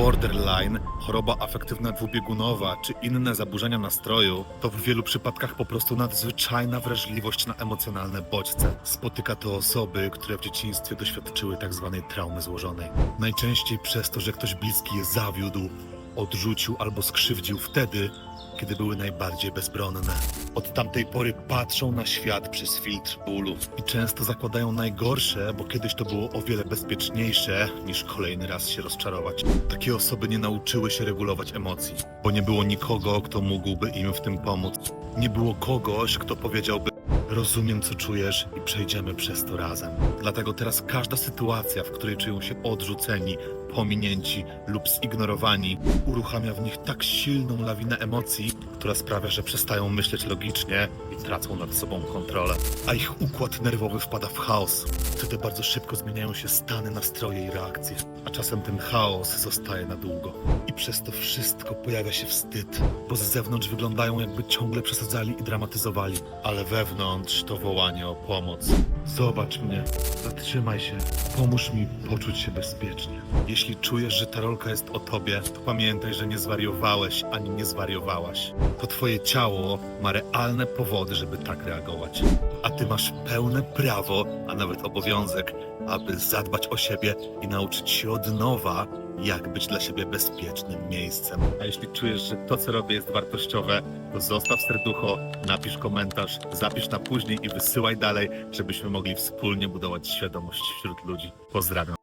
borderline, choroba afektywna dwubiegunowa czy inne zaburzenia nastroju, to w wielu przypadkach po prostu nadzwyczajna wrażliwość na emocjonalne bodźce. Spotyka to osoby, które w dzieciństwie doświadczyły tzw. traumy złożonej. Najczęściej przez to, że ktoś bliski je zawiódł, odrzucił albo skrzywdził wtedy, kiedy były najbardziej bezbronne. Od tamtej pory patrzą na świat przez filtr bólu i często zakładają najgorsze, bo kiedyś to było o wiele bezpieczniejsze niż kolejny raz się rozczarować. Takie osoby nie nauczyły się regulować emocji, bo nie było nikogo, kto mógłby im w tym pomóc. Nie było kogoś, kto powiedziałby: Rozumiem, co czujesz i przejdziemy przez to razem. Dlatego teraz każda sytuacja, w której czują się odrzuceni, pominięci lub zignorowani, uruchamia w nich tak silną lawinę emocji, która sprawia, że przestają myśleć logicznie i tracą nad sobą kontrolę. A ich układ nerwowy wpada w chaos. Wtedy bardzo szybko zmieniają się stany, nastroje i reakcje. A czasem ten chaos zostaje na długo. I przez to wszystko pojawia się wstyd, bo z zewnątrz wyglądają jakby ciągle przesadzali i dramatyzowali, ale wewnątrz to wołanie o pomoc. Zobacz mnie, zatrzymaj się, pomóż mi poczuć się bezpiecznie. Jeśli czujesz, że ta rolka jest o tobie, to pamiętaj, że nie zwariowałeś ani nie zwariowałaś. To twoje ciało ma realne powody, żeby tak reagować. A ty masz pełne prawo, a nawet obowiązek, aby zadbać o siebie i nauczyć się od nowa, jak być dla siebie bezpiecznym miejscem. A jeśli czujesz, że to, co robię, jest wartościowe, to zostaw serducho, napisz komentarz, zapisz na później i wysyłaj dalej, żebyśmy mogli wspólnie budować świadomość wśród ludzi. Pozdrawiam.